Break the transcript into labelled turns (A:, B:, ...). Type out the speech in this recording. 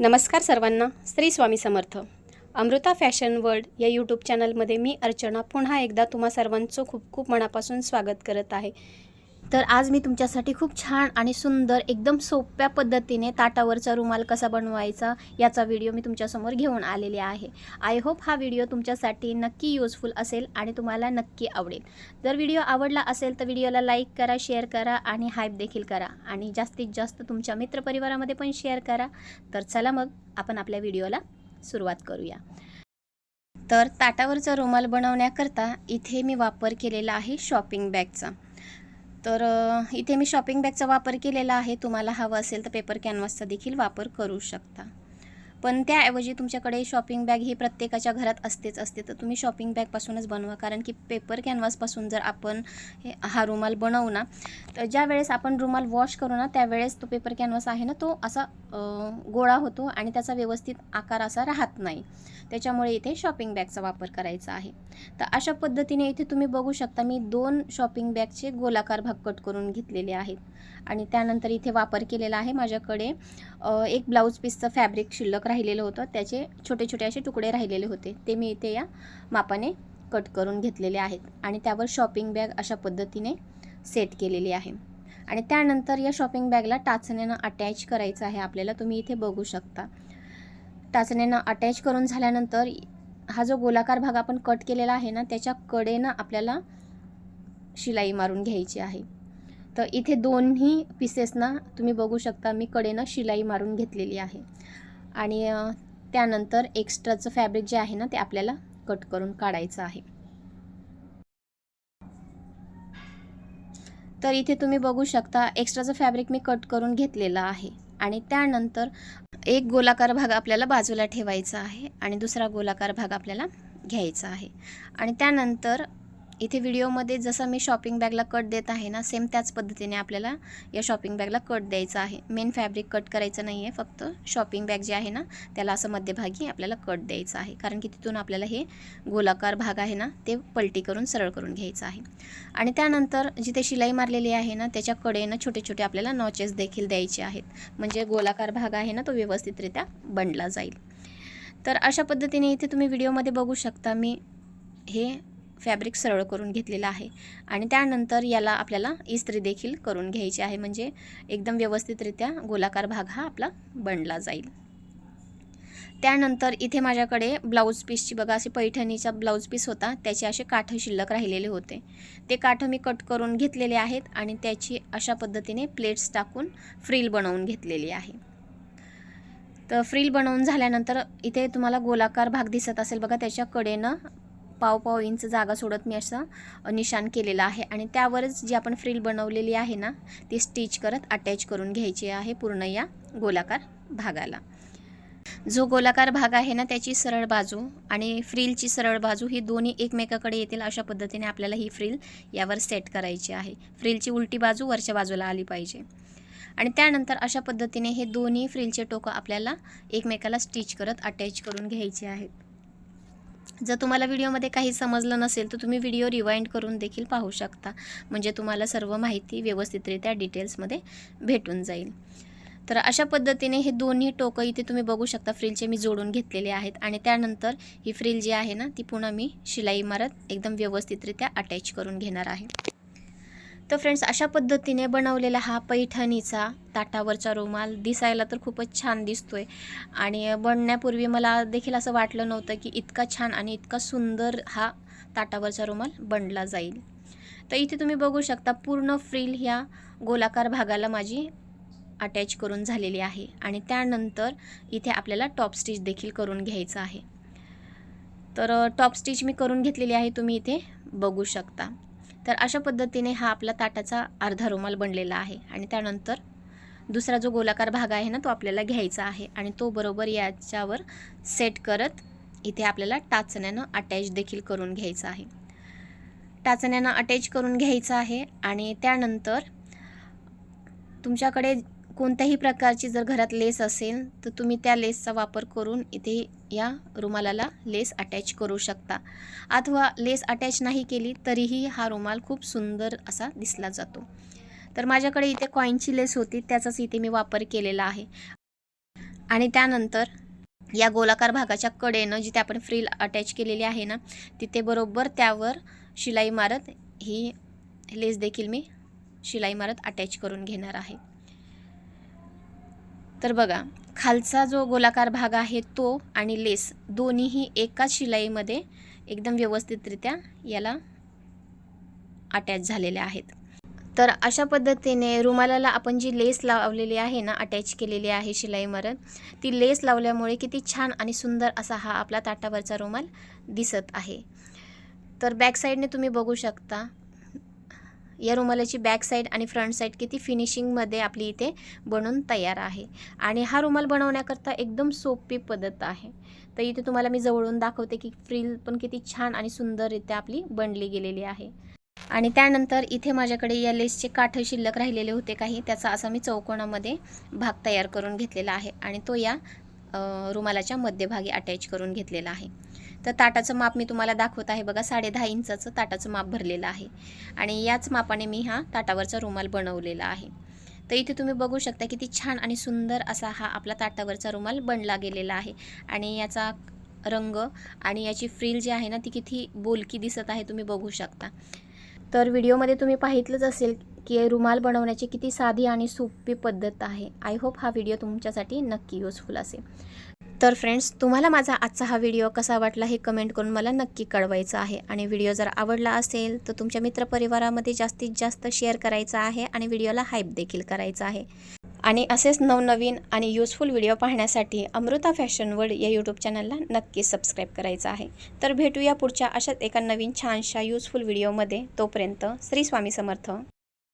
A: नमस्कार सर्वांना. Shri Swami Samarth. Amrita fashion world या यूट्यूब चॅनलमध्ये मी अर्चना पुन्हा एकदा तुम्हा सर्वांचं खूप खूप मनापासून स्वागत करत आहे. तर आज मी तुमच्यासाठी खूप छान आणि सुंदर एकदम सोप्या पद्धतीने ताटावरचा रुमाल कसा बनवायचा याचा व्हिडिओ मी तुमच्यासमोर घेऊन आलेले आहे. आय होप हा व्हिडिओ तुमच्यासाठी नक्की युजफुल असेल आणि तुम्हाला नक्की आवडेल. जर व्हिडिओ आवडला असेल तर व्हिडिओला लाईक करा शेअर करा आणि हाईप देखील करा. आणि जास्तीत जास्त तुमच्या मित्रपरिवारामध्ये पण शेअर करा. तर चला मग आपण आपल्या व्हिडिओला सुरुवात करूया. तर ताटावरचा रुमाल बनवण्याकरता इथे मी वापर केलेला आहे शॉपिंग बॅगचा तर इथे मी शॉपिंग बॅगचा वापर केलेला आहे. तुम्हाला हवं असेल तर पेपर कॅनव्हासचा देखील वापर करू शकता. पण त्याऐवजी तुमच्याकडे शॉपिंग बॅग ही प्रत्येकाच्या घरात असतेच असते. तर तुम्ही शॉपिंग बॅगपासूनच बनवा. कारण की पेपर कॅनव्हासपासून जर आपण हे हा रुमाल बनवू ना तर ज्या वेळेस आपण रुमाल वॉश करू ना त्यावेळेस तो पेपर कॅनव्हास आहे ना तो असा गोळा होतो आणि त्याचा व्यवस्थित आकार असा राहत नाही. त्याच्यामुळे इथे शॉपिंग बॅगचा वापर करायचा आहे. तर अशा पद्धतीने इथे तुम्ही बघू शकता मी दोन शॉपिंग बॅगचे गोलाकार भाग कट करून घेतलेले आहेत. आणि त्यानंतर इथे वापर केलेला आहे माझ्याकडे एक ब्लाऊज पीसचं फॅब्रिक शिल्लक राहिलेलं होतं. त्याचे छोटे छोटे असे तुकडे राहिलेले होते. ते मी इथे या मापाने कट करून घेतलेले आहेत. आणि त्यावर शॉपिंग बॅग अशा पद्धतीने सेट केलेली आहे. आणि त्यानंतर या शॉपिंग बॅगला टाचण्यानं अटॅच करायचं आहे आपल्याला. तुम्ही इथे बघू शकता. टाचण्यानं अटॅच करून झाल्यानंतर हा जो गोलाकार भाग आपण कट केलेला आहे ना त्याच्या कडेनं आपल्याला शिलाई मारून घ्यायची आहे. तर इथे दोन्ही पीसेसना तुम्ही बघू शकता. मी कडेनं शिलाई मारून घेतलेली आहे. आणि त्यानंतर एक्स्ट्राचं फॅब्रिक जे आहे ना ते आपल्याला कट करून काढायचं आहे. तर इथे तुम्ही बघू शकता एक्स्ट्राचं फॅब्रिक मी कट करून घेतलेलं आहे. आणि त्यानंतर एक गोलाकार भाग आपल्याला बाजूला ठेवायचा आहे आणि दुसरा गोलाकार भाग आपल्याला घ्यायचा आहे. आणि त्यानंतर इथे व्हिडिओमध्ये जसं मी शॉपिंग बॅगला कट देत आहे ना सेम त्याच पद्धतीने आपल्याला या शॉपिंग बॅगला कट द्यायचा आहे. मेन फॅब्रिक कट करायचं नाही आहे फक्त शॉपिंग बॅग जे आहे ना त्याला असं मध्यभागी आपल्याला कट द्यायचा आहे. कारण की तिथून आपल्याला हे गोलाकार भाग आहे ना ते पलटी करून सरळ करून घ्यायचं आहे. आणि त्यानंतर जिथे शिलाई मारलेली आहे ना त्याच्या कडेनं छोटे छोटे आपल्याला नॉचेस देखील द्यायचे आहेत. म्हणजे गोलाकार भाग आहे ना तो व्यवस्थितरित्या बनला जाईल. तर अशा पद्धतीने इथे तुम्ही व्हिडिओमध्ये बघू शकता मी हे फॅब्रिक सरळ करून घेतलेलं आहे. आणि त्यानंतर याला आपल्याला इस्त्री देखील करून घ्यायची आहे. म्हणजे एकदम व्यवस्थितरित्या गोलाकार भाग हा आपला बनला जाईल. त्यानंतर इथे माझ्याकडे ब्लाऊज पीसची बघा असे पैठणीचा ब्लाऊज पीस होता. त्याचे असे काठ शिल्लक राहिलेले होते. ते काठ मी कट करून घेतलेले आहेत आणि त्याची अशा पद्धतीने प्लेट्स टाकून फ्रील बनवून घेतलेली आहे. तर फ्रील बनवून झाल्यानंतर इथे तुम्हाला गोलाकार भाग दिसत असेल बघा त्याच्या कडेनं पाव पाव इंच जागा सोडत मी असं निशाण केलेलं आहे. आणि त्यावरच जी आपण फ्रील बनवलेली आहे ना ती स्टिच करत अटॅच करून घ्यायची आहे पूर्ण या गोलाकार भागाला. जो गोलाकार भाग आहे ना त्याची सरळ बाजू आणि फ्रिलची सरळ बाजू ही दोन्ही एकमेकाकडे येतील अशा पद्धतीने आपल्याला ही फ्रील यावर सेट करायची आहे. फ्रिलची उलटी बाजू वरच्या बाजूला आली पाहिजे. आणि त्यानंतर अशा पद्धतीने हे दोन्ही फ्रिलचे टोकं आपल्याला एकमेकाला स्टिच करत अटॅच करून घ्यायचे आहेत. जर तुम्हाला व्हिडिओमध्ये काही समजलं नसेल तर तुम्ही व्हिडिओ रिवाइंड करून देखील पाहू शकता. म्हणजे तुम्हाला सर्व माहिती व्यवस्थितरित्या डिटेल्समध्ये भेटून जाईल. तर अशा पद्धतीने हे दोन्ही टोकं इथे तुम्ही बघू शकता. फ्रिलचे मी जोडून घेतलेले आहेत आणि त्यानंतर ही फ्रील जी आहे ना ती पुन्हा मी शिलाई इमारत एकदम व्यवस्थितरित्या अटॅच करून घेणार आहे. तर फ्रेंड्स अशा पद्धतीने बनवलेला हा पैठणीचा ताटावरचा रुमाल दिसायला तर खूपच छान दिसतोय. आणि बनण्यापूर्वी मला देखील असं वाटलं नव्हतं की इतका छान आणि इतका सुंदर हा ताटावरचा रुमाल बनला जाईल. तर इथे तुम्ही बघू शकता पूर्ण फ्रील ह्या गोलाकार भागाला माझी अटॅच करून झालेली आहे. आणि त्यानंतर इथे आपल्याला टॉप स्टिच देखील करून घ्यायचं आहे. तर टॉप स्टिच मी करून घेतलेली आहे तुम्ही इथे बघू शकता. तर अशा पद्धतीने हा आपला ताटाचा अर्धा रुमाल बनलेला आहे. आणि त्यानंतर दुसरा जो गोलाकार भाग आहे ना तो आपल्याला घ्यायचा आहे. आणि तो बरोबर याच्यावर सेट करत इथे आपल्याला टाचण्यानं अटॅच देखील करून घ्यायचा आहे. टाचण्यानं अटॅच करून घ्यायचं आहे. आणि त्यानंतर तुमच्याकडे कोणत्याही प्रकारची जर घरात लेस असेल तर तुम्ही त्या लेसचा वापर करून इथे या रुमालाला लेस अटॅच करू शकता. अथवा लेस अटॅच नाही केली तरीही हा रुमाल खूप सुंदर असा दिसला जातो. तर माझ्याकडे इथे कॉईनची लेस होती त्याचाच इथे मी वापर केलेला आहे. आणि त्यानंतर या गोलाकार भागाच्या कडेनं जिथे आपण फ्रील अटॅच केलेली आहे ना तिथे बरोबर त्यावर शिलाई मारत ही लेस देखील मी शिलाई मारत अटॅच करून घेणार आहे. तर बघा खालचा जो गोलाकार भाग आहे तो आणि लेस दोन्हीही एकाच शिलाईमध्ये एकदम व्यवस्थितरित्या याला अटॅच झालेल्या आहेत. तर अशा पद्धतीने रुमालाला आपण जी लेस लावलेली आहे ना अटॅच केलेली आहे शिलाई मारत ती लेस लावल्यामुळे किती छान आणि सुंदर असा हा आपला ताटावरचा रुमाल दिसत आहे. तर बॅक साईडने तुम्ही बघू शकता या रुमालाची बॅक साईड आणि फ्रंट साईड किती फिनिशिंगमध्ये आपली इथे बनून तयार आहे. आणि हा रुमाल बनवण्याकरता एकदम सोपी पद्धत आहे. तर इथे तुम्हाला मी जवळून दाखवते की फ्रिल पण किती छान आणि सुंदररित्या आपली बनली गेलेली आहे. आणि त्यानंतर इथे माझ्याकडे या लेसचे काठ शिल्लक राहिलेले होते काही त्याचा असा मी चौकोनामध्ये भाग तयार करून घेतलेला आहे. आणि तो या रुमालाच्या मध्यभागी अटॅच करून घेतलेला आहे. तर ताटाचं माप मी तुम्हाला दाखवत आहे बघा साडे दहा इंचाचं ताटाचं माप भरलेलं आहे. आणि याच मापाने मी हा ताटावरचा रुमाल बनवलेला आहे. तर इथे तुम्ही बघू शकता किती छान आणि सुंदर असा हा आपला ताटावरचा रुमाल बनला गेलेला आहे. आणि याचा रंग आणि याची फ्रिल जी आहे ना ती किती बोलकी दिसत आहे तुम्ही बघू शकता. तर व्हिडिओमध्ये तुम्ही पाहितलंच असेल की रुमाल बनवण्याची किती साधी आणि सोपी पद्धत आहे. आय होप हा व्हिडिओ तुमच्यासाठी नक्की युजफुल असेल. तर फ्रेंड्स तुम्हाला माझा आजचा हा व्हिडिओ कसा वाटला हे कमेंट करून मला नक्की कळवायचं आहे. आणि व्हिडिओ जर आवडला असेल तर तुमच्या मित्रपरिवारामध्ये जास्तीत जास्त शेअर करायचा आहे आणि व्हिडिओला हाईप देखील करायचा आहे. आणि असेच नवनवीन आणि युजफुल व्हिडिओ पाहण्यासाठी अमृता फॅशन वर्ल्ड या यूट्यूब चॅनलला नक्की सबस्क्राईब करायचं आहे. तर भेटूया पुढच्या अशाच एका नवीन छानशा युजफुल व्हिडिओमध्ये तोपर्यंत श्री स्वामी समर्थ.